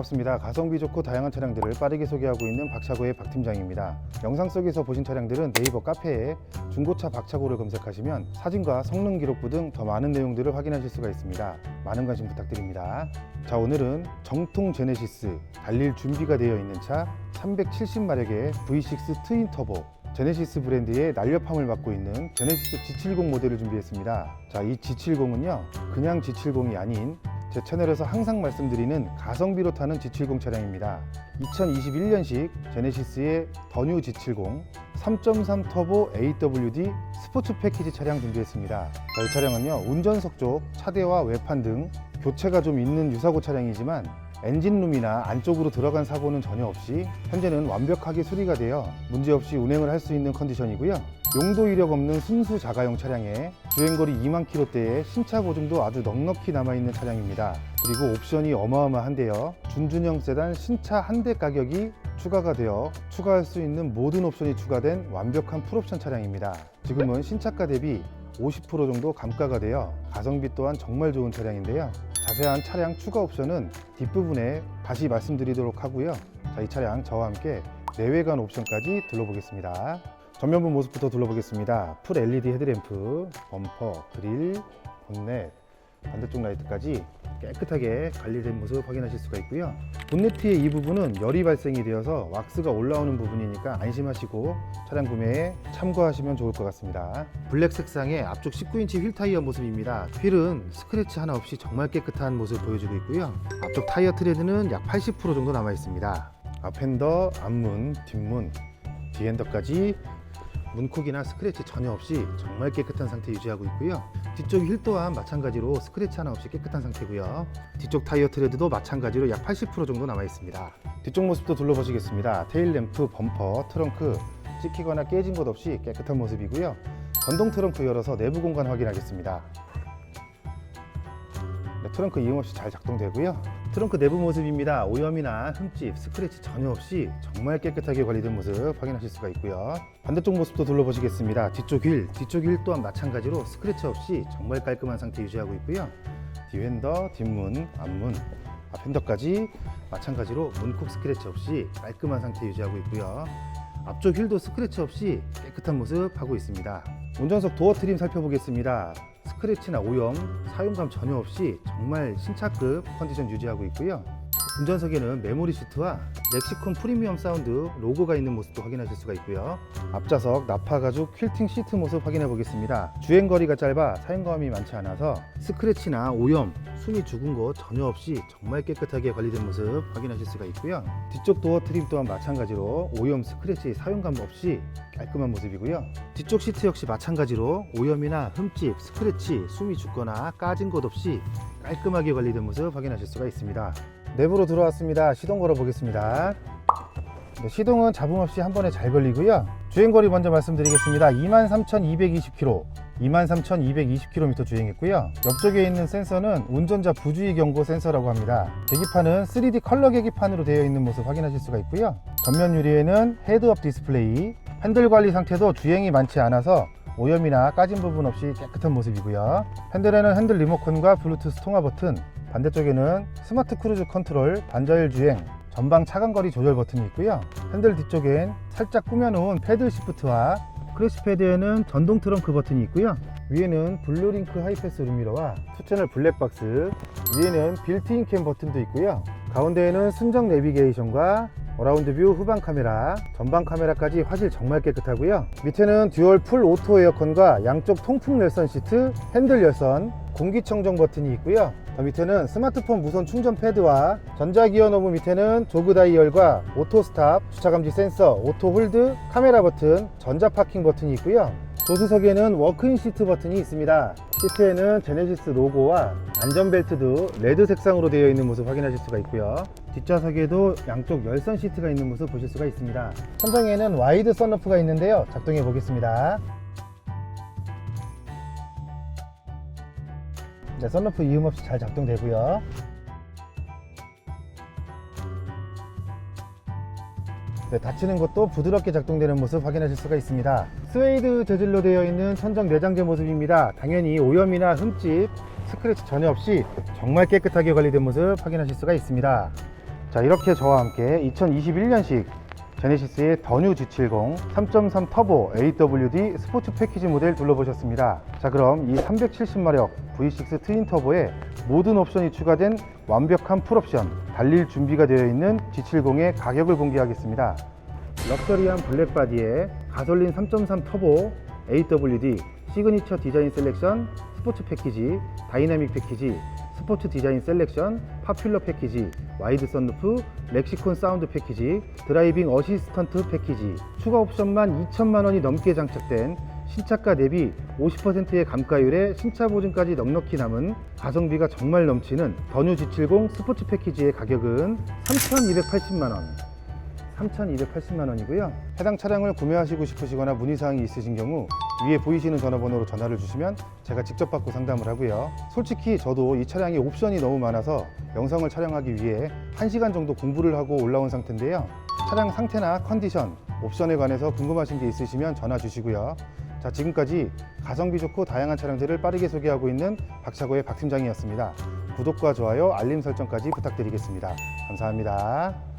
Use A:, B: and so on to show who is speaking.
A: 반갑습니다. 가성비 좋고 다양한 차량들을 빠르게 소개하고 있는 박차고의 박 팀장입니다. 영상 속에서 보신 차량들은 네이버 카페에 중고차 박차고를 검색하시면 사진과 성능 기록부 등 더 많은 내용들을 확인하실 수가 있습니다. 많은 관심 부탁드립니다. 자, 오늘은 정통 제네시스 달릴 준비가 되어 있는 차 370마력의 V6 트윈 터보 제네시스 브랜드의 날렵함을 맡고 있는 제네시스 G70 모델을 준비했습니다. 자, 이 G70은요, 그냥 G70이 아닌 제 채널에서 항상 말씀드리는 가성비로 타는 G70 차량입니다. 2021년식 제네시스의 더뉴 G70 3.3 터보 AWD 스포츠 패키지 차량 준비했습니다. 자, 이 차량은요, 운전석 쪽 차대와 외판 등 교체가 좀 있는 유사고 차량이지만 엔진룸이나 안쪽으로 들어간 사고는 전혀 없이 현재는 완벽하게 수리가 되어 문제없이 운행을 할 수 있는 컨디션이고요. 용도 이력 없는 순수 자가용 차량에 주행거리 2만 킬로대의 신차 보증도 아주 넉넉히 남아있는 차량입니다. 그리고 옵션이 어마어마한데요. 준준형 세단 신차 한 대 가격이 추가가 되어 추가할 수 있는 모든 옵션이 추가된 완벽한 풀옵션 차량입니다. 지금은 신차가 대비 50% 정도 감가가 되어 가성비 또한 정말 좋은 차량인데요. 자세한 차량 추가 옵션은 뒷부분에 다시 말씀드리도록 하고요. 자, 이 차량 저와 함께 내외관 옵션까지 둘러보겠습니다. 전면부 모습부터 둘러보겠습니다. 풀 LED 헤드램프, 범퍼, 그릴, 본넷, 반대쪽 라이트까지 깨끗하게 관리된 모습 확인하실 수가 있고요. 본네트의 이 부분은 열이 발생이 되어서 왁스가 올라오는 부분이니까 안심하시고 차량 구매에 참고하시면 좋을 것 같습니다. 블랙 색상의 앞쪽 19인치 휠 타이어 모습입니다. 휠은 스크래치 하나 없이 정말 깨끗한 모습을 보여주고 있고요. 앞쪽 타이어 트레드는 약 80% 정도 남아 있습니다. 앞 핸더, 앞문, 뒷문, 뒤핸더까지 문콕이나 스크래치 전혀 없이 정말 깨끗한 상태 유지하고 있고요. 뒤쪽 휠 또한 마찬가지로 스크래치 하나 없이 깨끗한 상태고요. 뒤쪽 타이어 트레드도 마찬가지로 약 80% 정도 남아 있습니다. 뒤쪽 모습도 둘러보시겠습니다. 테일 램프, 범퍼, 트렁크 찍히거나 깨진 것 없이 깨끗한 모습이고요. 전동 트렁크 열어서 내부 공간 확인하겠습니다. 네, 트렁크 이용 없이 잘 작동되고요. 트렁크 내부 모습입니다. 오염이나 흠집, 스크래치 전혀 없이 정말 깨끗하게 관리된 모습 확인하실 수가 있고요. 반대쪽 모습도 둘러보시겠습니다. 뒤쪽 휠, 뒤쪽 휠 또한 마찬가지로 스크래치 없이 정말 깔끔한 상태 유지하고 있고요. 뒤핸더, 뒷문, 앞문, 앞 핸더까지 마찬가지로 문콕 스크래치 없이 깔끔한 상태 유지하고 있고요. 앞쪽 휠도 스크래치 없이 깨끗한 모습 하고 있습니다. 운전석 도어 트림 살펴보겠습니다. 스크래치나 오염, 사용감 전혀 없이 정말 신차급 컨디션 유지하고 있고요. 운전석에는 메모리 시트와 렉시콘 프리미엄 사운드 로고가 있는 모습도 확인하실 수가 있고요. 앞좌석 나파 가죽 퀼팅 시트 모습 확인해 보겠습니다. 주행 거리가 짧아 사용감이 많지 않아서 스크래치나 오염, 숨이 죽은 것 전혀 없이 정말 깨끗하게 관리된 모습 확인하실 수가 있고요. 뒤쪽 도어 트림 또한 마찬가지로 오염, 스크래치 사용감 없이 깔끔한 모습이고요. 뒤쪽 시트 역시 마찬가지로 오염이나 흠집, 스크래치, 숨이 죽거나 까진 것 없이 깔끔하게 관리된 모습 확인하실 수가 있습니다. 내부로 들어왔습니다. 시동 걸어 보겠습니다. 네, 시동은 잡음 없이 한 번에 잘 걸리고요. 주행거리 먼저 말씀드리겠습니다. 23,220km, 23,220km 주행했고요. 옆쪽에 있는 센서는 운전자 부주의 경고 센서라고 합니다. 계기판은 3D 컬러 계기판으로 되어 있는 모습 확인하실 수가 있고요. 전면 유리에는 헤드업 디스플레이, 핸들 관리 상태도 주행이 많지 않아서 오염이나 까진 부분 없이 깨끗한 모습이고요. 핸들에는 핸들 리모컨과 블루투스 통화 버튼, 반대쪽에는 스마트 크루즈 컨트롤, 반자율 주행, 전방 차간거리 조절 버튼이 있고요. 핸들 뒤쪽엔 살짝 꾸며놓은 패들 시프트와 크래시 패드에는 전동 트렁크 버튼이 있고요. 위에는 블루링크 하이패스 루미러와 투채널 블랙박스, 위에는 빌트인 캠 버튼도 있고요. 가운데에는 순정 내비게이션과 어라운드 뷰 후방 카메라, 전방 카메라까지 화질 정말 깨끗하고요. 밑에는 듀얼 풀 오토 에어컨과 양쪽 통풍 열선 시트, 핸들 열선, 공기청정 버튼이 있고요. 더 밑에는 스마트폰 무선 충전 패드와 전자기어 노브 밑에는 조그 다이얼과 오토 스탑, 주차 감지 센서, 오토 홀드, 카메라 버튼, 전자 파킹 버튼이 있고요. 조수석에는 워크인 시트 버튼이 있습니다. 시트에는 제네시스 로고와 안전벨트도 레드 색상으로 되어 있는 모습 확인하실 수가 있고요. 뒷좌석에도 양쪽 열선 시트가 있는 모습 보실 수가 있습니다. 천장에는 와이드 선루프가 있는데요. 작동해 보겠습니다. 네, 선루프 이음 없이 잘 작동되고요. 네, 닫히는 것도 부드럽게 작동되는 모습 확인하실 수가 있습니다. 스웨이드 재질로 되어 있는 천정 내장재 모습입니다. 당연히 오염이나 흠집, 스크래치 전혀 없이 정말 깨끗하게 관리된 모습 확인하실 수가 있습니다. 자 이렇게 저와 함께 2021년식 제네시스의 더뉴 G70 3.3 터보 AWD 스포츠 패키지 모델 둘러보셨습니다. 자 그럼 이 370마력 V6 트윈 터보에 모든 옵션이 추가된 완벽한 풀옵션 달릴 준비가 되어 있는 G70의 가격을 공개하겠습니다. 럭셔리한 블랙 바디에 가솔린 3.3 터보 AWD 시그니처 디자인 셀렉션 스포츠 패키지 다이나믹 패키지 스포츠 디자인 셀렉션 파퓰러 패키지 와이드 선루프 렉시콘 사운드 패키지 드라이빙 어시스턴트 패키지. 추가 옵션만 2천만 원이 넘게 장착된 신차가 대비 50%의 감가율에 신차 보증까지 넉넉히 남은 가성비가 정말 넘치는 더뉴 G70 스포츠 패키지의 가격은 3,280만 원 3,280만 원이고요. 해당 차량을 구매하시고 싶으시거나 문의사항이 있으신 경우 위에 보이시는 전화번호로 전화를 주시면 제가 직접 받고 상담을 하고요. 솔직히 저도 이 차량에 옵션이 너무 많아서 영상을 촬영하기 위해 1시간 정도 공부를 하고 올라온 상태인데요. 차량 상태나 컨디션, 옵션에 관해서 궁금하신 게 있으시면 전화 주시고요. 자, 지금까지 가성비 좋고 다양한 차량들을 빠르게 소개하고 있는 박차고의 박 팀장이었습니다. 구독과 좋아요, 알림 설정까지 부탁드리겠습니다. 감사합니다.